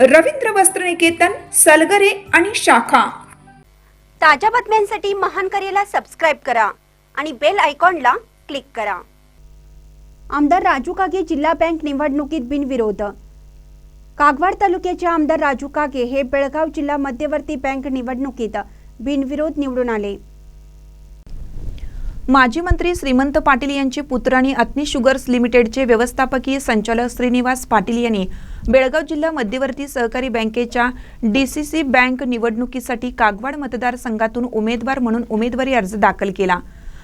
रवींद्र वस्त्रनिकेतन सलगरे आणि शाखा. ताज्या बातम्यांसाठी महान करेला सबस्क्राईब करा आणि बेल आयकॉनला क्लिक करा. आमदार राजू कागे जिल्हा बँक निवडणुकीत बिनविरोध. कागवाड तालुक्याचे आमदार राजू कागे हे बेळगाव जिल्हा मध्यवर्ती बँक निवडणुकीत बिनविरोध निवडून आले. माजी मंत्री श्रीमंत पाटील यांचे पुत्र आणि अत्नी शुगर्स लिमिटेडचे व्यवस्थापकीय संचालक श्रीनिवास पाटील यांनी बेळगाव जिल्हा मध्यवर्ती सहकारी बँकेच्या डीसीसी बँक निवडणुकीसाठी कागवाड मतदारसंघातून उमेदवार म्हणून उमेदवारी अर्ज दाखल केला.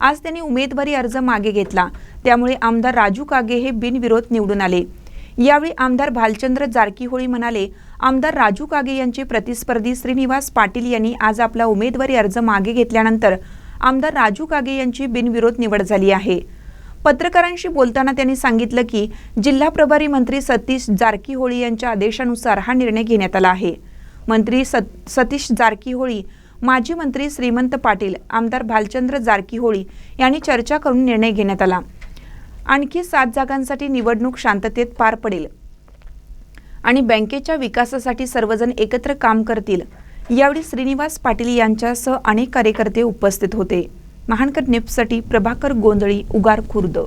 आज त्यांनी उमेदवारी अर्ज मागे घेतला. त्यामुळे आमदार राजू कागे हे बिनविरोध निवडून आले. यावेळी आमदार भालचंद्र जारकीहोळी म्हणाले आमदार राजू कागे यांचे प्रतिस्पर्धी श्रीनिवास पाटील यांनी आज आपला उमेदवारी अर्ज मागे घेतल्यानंतर आमदार राजू कागे यांची बिनविरोध निवड झाली आहे. पत्रकारांशी बोलताना त्यांनी सांगितलं की जिल्हा प्रभारी मंत्री सतीश जारकीहोळी यांच्या आदेशानुसार हा निर्णय घेण्यात आला आहे. मंत्री सत सतीश जारकीहोळी माजी मंत्री श्रीमंत पाटील आमदार भालचंद्र जारकीहोळी यांनी चर्चा करून निर्णय घेण्यात आला. आणखी सात जागांसाठी निवडणूक शांततेत पार पडेल. आणि बँकेच्या विकासासाठी सर्वजण एकत्र काम करतील. यावेळी श्रीनिवास पाटील यांच्यासह अनेक कार्यकर्ते उपस्थित होते. महानकर नेपसाठी प्रभाकर गोंधळी उगार खुर्द